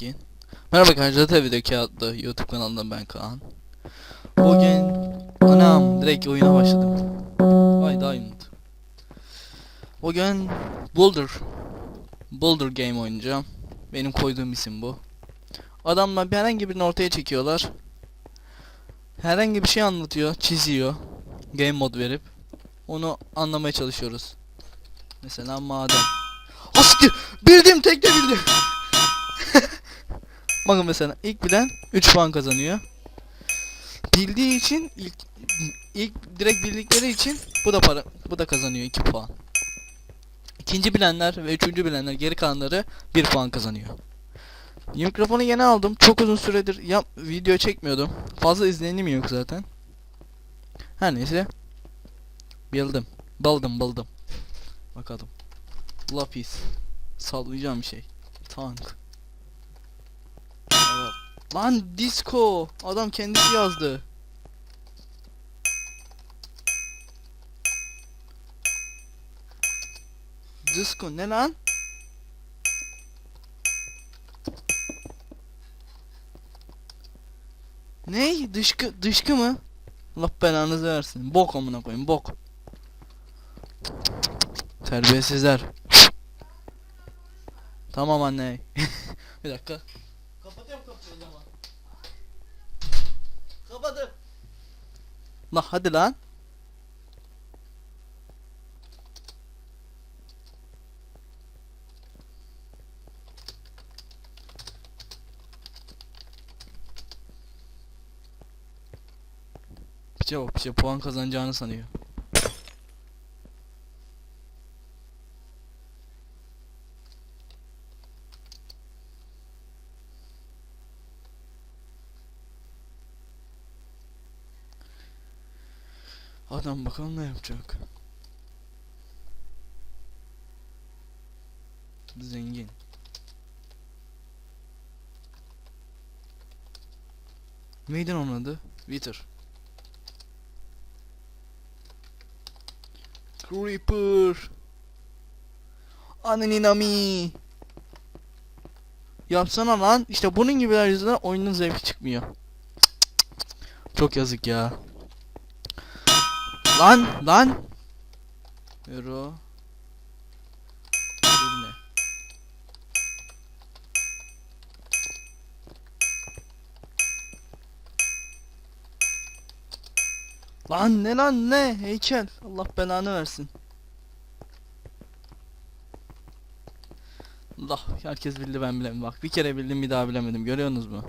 Zengin. Merhaba arkadaşlar video kağıtlı YouTube kanalından ben Kaan. Bugün anam direkt oyuna başladım. Vay Diamond. Bugün Boulder Boulder Game oynayacağım. Benim koyduğum isim bu. Adamlar bir herhangi birini ortaya çekiyorlar. Herhangi bir şey anlatıyor, çiziyor. Game mod verip onu anlamaya çalışıyoruz. Mesela maden. Asiktir! Bildim tek de bildim. Bakın mesela ilk bilen 3 puan kazanıyor. Bildiği için ilk ilk direkt bildikleri için bu da para bu da kazanıyor 2 puan. İkinci bilenler ve üçüncü bilenler geri kalanları 1 puan kazanıyor. Mikrofonu yeni aldım. Çok uzun süredir yap video çekmiyordum. Fazla izlenim yok zaten. Her neyse. Bildim. Baldım baldım. Bakalım. Lapis. Sallayacağım bir şey. Tank. Lan disco. Adam kendisi yazdı. Disco ne lan? Ne? Dışkı dışkı mı? Allah belanızı versin. Bok amına koyayım bok. Terbiyesizler. Tamam anne. bir dakika. La hadi lan. Piçe bak piçe puan kazanacağını sanıyor. Adam bakalım ne yapacak. Zengin. Neydi onun adı? Wither. Creeper. Aneninami. Yapsana lan. İşte bunun gibiler yüzünden oyunun zevki çıkmıyor. Çok yazık ya. Lan lan. Euro. Lan ne lan ne heykel Allah belanı versin. Allah herkes bildi ben bilemedim bak bir kere bildim bir daha bilemedim görüyorsunuz mu?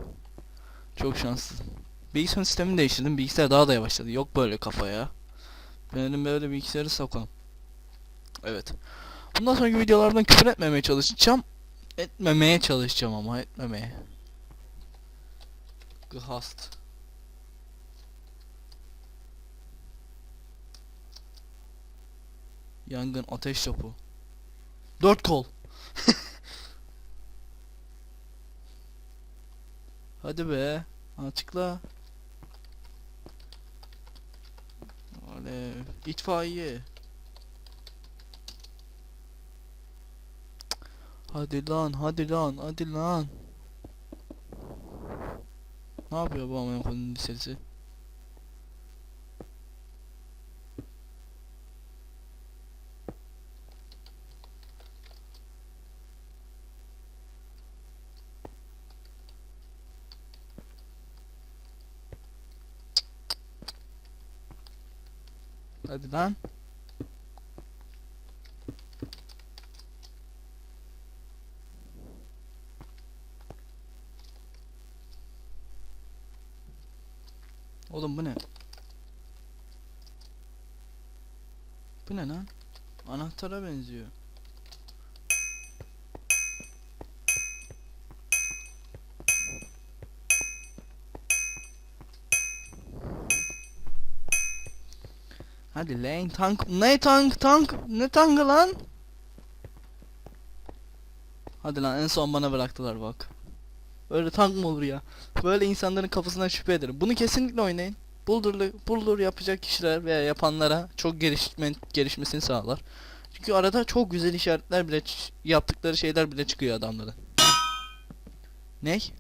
Çok şanssız. Bilgisayar sistemini değiştirdim bilgisayar daha da yavaşladı yok böyle kafaya. Benim böyle bilgisayarı sokalım. Evet. Bundan sonraki videolardan küfür etmemeye çalışacağım. Etmemeye çalışacağım ama etmemeye. Gehast. Yangın ateş topu. Dört kol. Hadi be. Açıkla. Alev. İtfaiye. Hadi lan, hadi lan, hadi lan. Ne yapıyor bu amına koyduğum lisesi? Hadi lan. Oğlum bu ne? Bu ne lan? Anahtara benziyor. Hadi lan tank ne tank tank ne tankı lan? Hadi lan en son bana bıraktılar bak. Böyle tank mı olur ya? Böyle insanların kafasından şüphe ederim. Bunu kesinlikle oynayın. Buldurlu, buldur yapacak kişiler veya yapanlara çok gelişme, gelişmesini sağlar. Çünkü arada çok güzel işaretler bile yaptıkları şeyler bile çıkıyor adamların. Ney?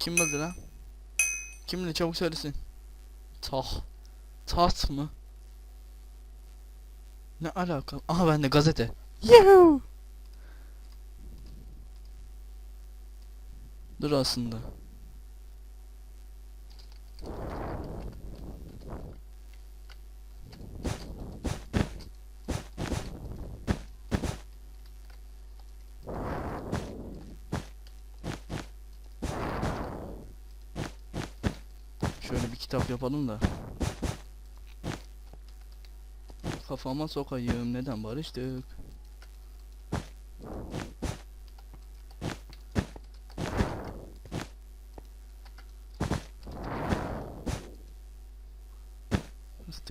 Kim bildi lan? Kim bildi çabuk söylesin. Tah. Tat mı? Ne alaka? Aha bende gazete. Yuhuu. Dur aslında. Şöyle bir kitap yapalım da. Kafama sokayım neden barıştık?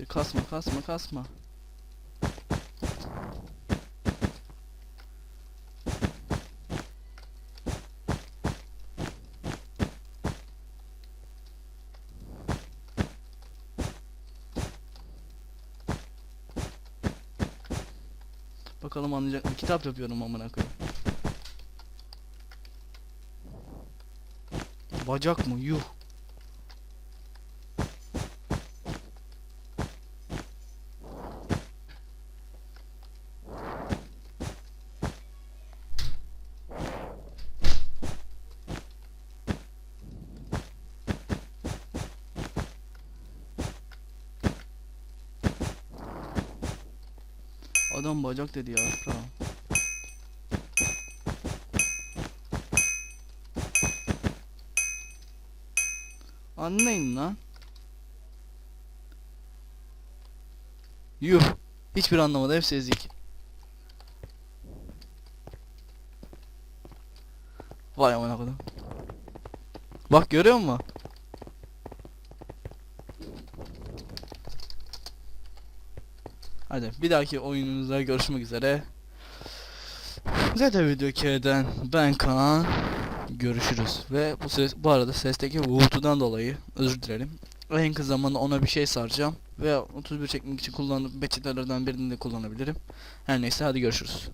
Kasma kasma kasma. Bakalım anlayacak mı? Kitap yapıyorum amına koyayım. Bacak mı? Yuh. Adam bacak dedi ya. Tamam. Anlayın lan. Yuh. Hiçbir anlamadı. Hepsi ezik. Vay amına kodum. Bak görüyor musun? Hadi bir dahaki oyunumuzda görüşmek üzere. ZT Video K'den ben Kaan. Görüşürüz. Ve bu ses bu arada sesteki uğultudan dolayı özür dilerim. En kısa zamanda ona bir şey saracağım. Ve 31 çekmek için kullandığım peçetelerden birini de kullanabilirim. Her neyse hadi görüşürüz.